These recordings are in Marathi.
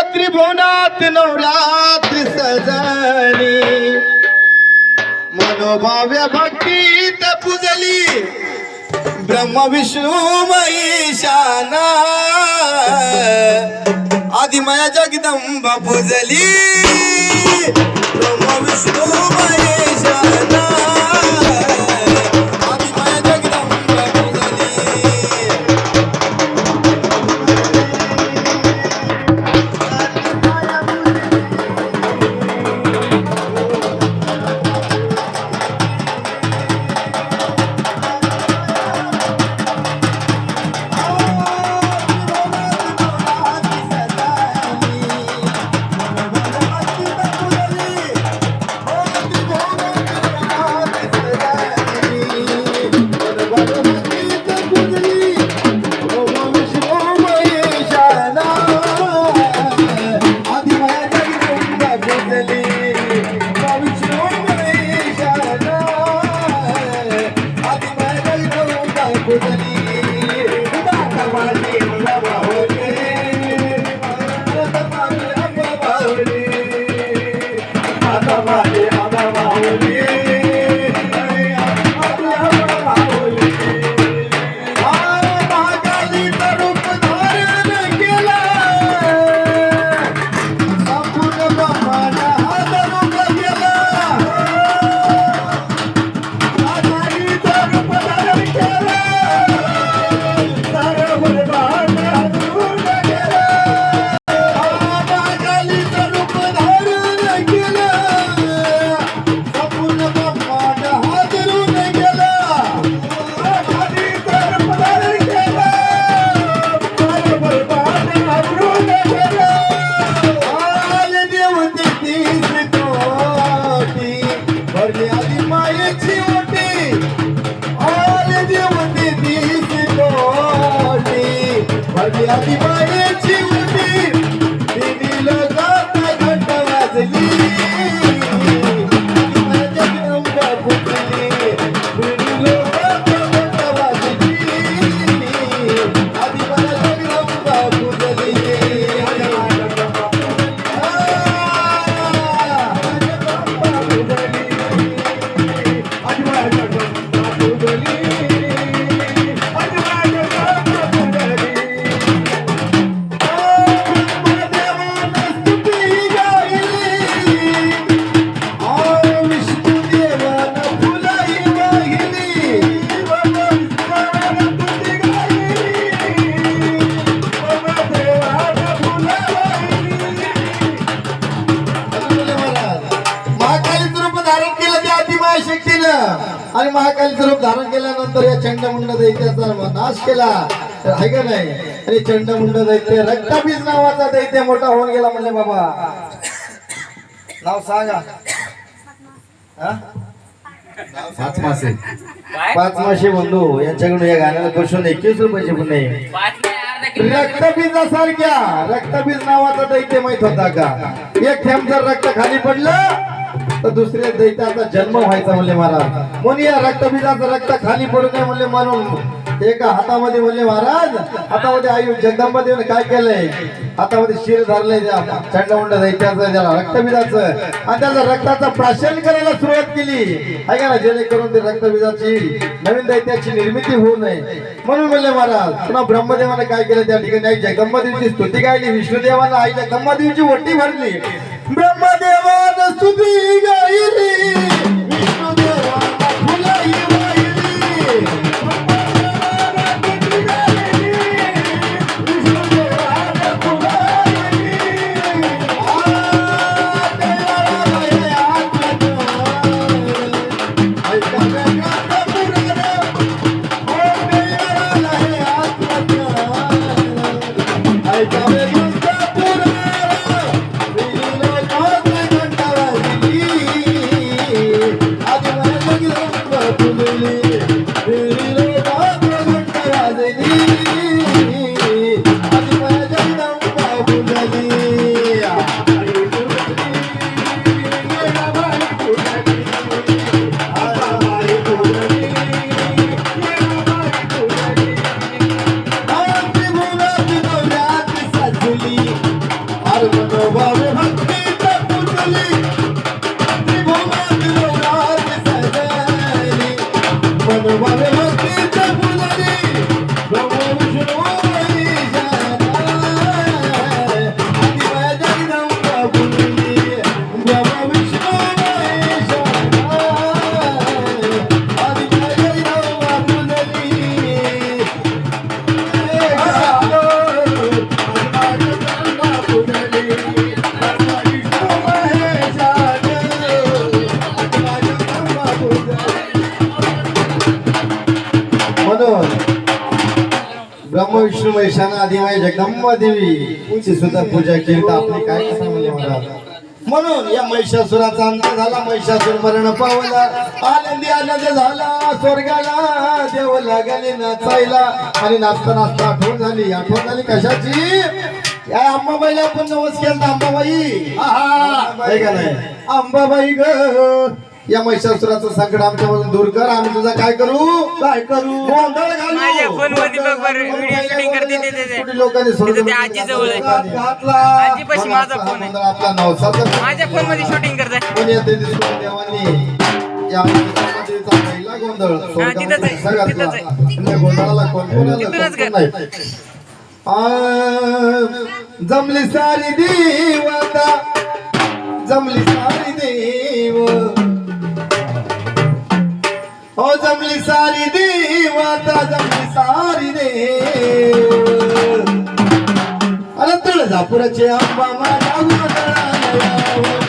त्रिभुवनात नवरात्री सजली. मनोभाव्य भक्तीत पूजली. ब्रह्म विष्णू महेशाना आदिमाया जगदंबा पुजली. ब्रह्म विष्णू महेशाना காதலி शक्तीनं आणि महाकालीचं रूप धारण केल्यानंतर या चंडमुंड दैत्याचा नाश केला. तर आहे का नाही? आणि चंडमुंड दैत्य रक्ताबीज नावाचा दैत्य मोठा होऊन गेला म्हणले बाबा. नाव सांगा. हा? पाच मासे. पाच मासे बंधू यांच्याकडून या गाण्याला बसून एकवीस रुपयाचे पण. नाही रक्तबीजासारख्या रक्तबीज नावाचा दैत्य माहीत होता का? एक थेंब जर रक्त खाली पडलं तर दुसऱ्या दैत्याचा जन्म व्हायचा म्हणले महाराज. म्हणून या रक्तबीजाचं रक्त खाली पडू नये म्हणले म्हणून एका हातामध्ये म्हणले महाराज हातामध्ये आई जगदंबा देऊन काय केलंय? हातामध्ये शिर धरलंय त्या चंडमुंड दैत्याचं त्याला रक्तबीजाचं. आणि त्याचा रक्ताचा प्राशन करायला सुरुवात केली. ऐका ना जेणेकरून ते रक्तबीजाची नवीन दैत्याची निर्मिती होऊ नये. म्हणून म्हणले महाराज पुन्हा ब्रह्मदेवाने काय केलं? त्या ठिकाणी आई जगदंबादेवीची स्तुती गायली. विष्णुदेवानं आई जगदंबादेवीची वट्टी भरली. ब्रह्म स्तुती विष्णू महेशानं आदिमाई जगदंबा देवी. सुद्धा पूजा केली तर आपली काय कसं म्हणजे महाराज म्हणून या महिषासुराचा अंत झाला. महिषासुर मरण पावला. आनंदी आनंद झाला. स्वर्गाला देव लागले नाचायला आणि नाचता नाचता आठवण झाली. आठवण झाली कशाची? या अंबाबाईला आपण नवस केला अंबाबाई. आहे. नाही अंबाबाई ग. या महिषासुराचं संकट आमच्यापासून दूर कर आम्ही तुझा काय करू काय करू गोंधळ घालू माझ्या फोनमध्ये बघ बरं, व्हिडिओ शूटिंग करते ते- ते- ते. कुठे लोकांनी सोडून तिथं ते आजीजवळ आहे. घातला. आजीपाशी माझा फोन आहे. आपला नवसाचा माझ्या फोनमध्ये शूटिंग करताय कोणी येते ते सोडून देवानी या आमच्यामध्येचा पहिला गोंधळ स्वर्गामध्ये तिथंच आहे? तिथंच गोंधळाला कोण कोण आलं? तिथूनच कोण कोण नाही. आ, जमली सारी देवता जमली सारी देव हो जमली सारी देवता जमली सारी देव अरे तुळजापुराचे अंबा माझ्या गोंधळाला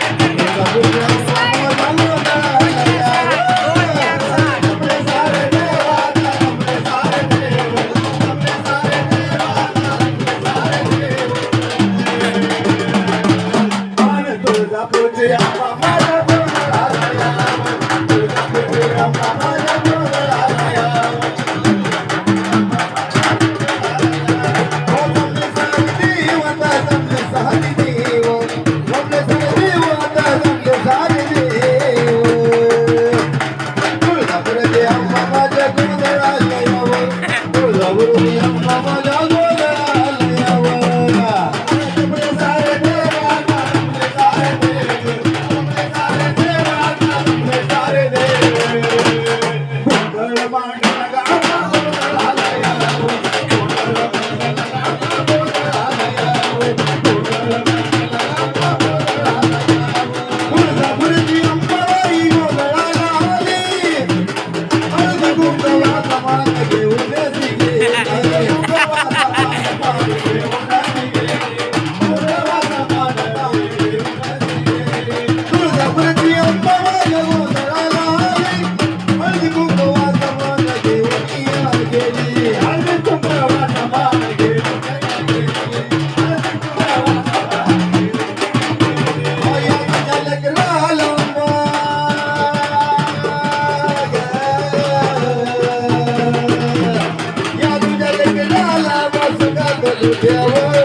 गोंधळ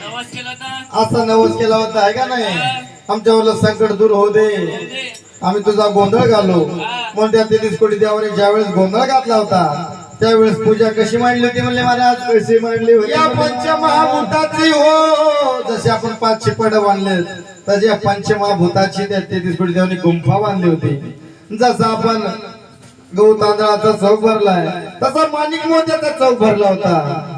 असा नवस केला होता आहे का नाही? आमच्यावर संकट दूर होऊ दे. आम्ही तुझा गोंधळ घालू. म्हणून त्या तेहतीस कोटी देवाने ज्यावेळेस गोंधळ घातला होता त्यावेळेस पूजा कशी मांडली होती म्हणले महाराज? कशी मांडली या पंचमहाभूताची हो. जसे आपण पाच शिपड बांधले तसे या पंचमहाभूताची त्या तेहतीस कोटी देवाने गुंफा बांधली होती. जसं आपण गहू तांदळाचा चौक भरलाय. तसा माणिक मोत्याचा चौक भरला होता.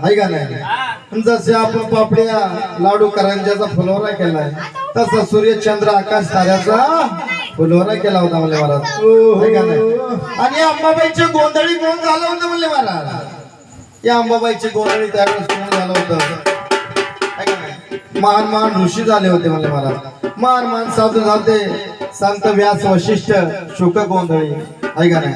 आहे का नाही? जसे आपण पापड्या लाडू करंजाचा फुलोरा केलाय तसा सूर्य चंद्र आकाश ताऱ्याचा फुलोरा केला होता म्हणले महाराज. आणि अंबाबाईची गोंधळी कोण झालं होतं म्हणले महाराज? या अंबाबाईची गोंधळी त्यावेळेस कोण झालं होतं? महान महान ऋषी झाले होते म्हणले महाराज. महान महान साधू झाले संत व्यास वशिष्ठ शुक गोंधळी. आहे का नाही?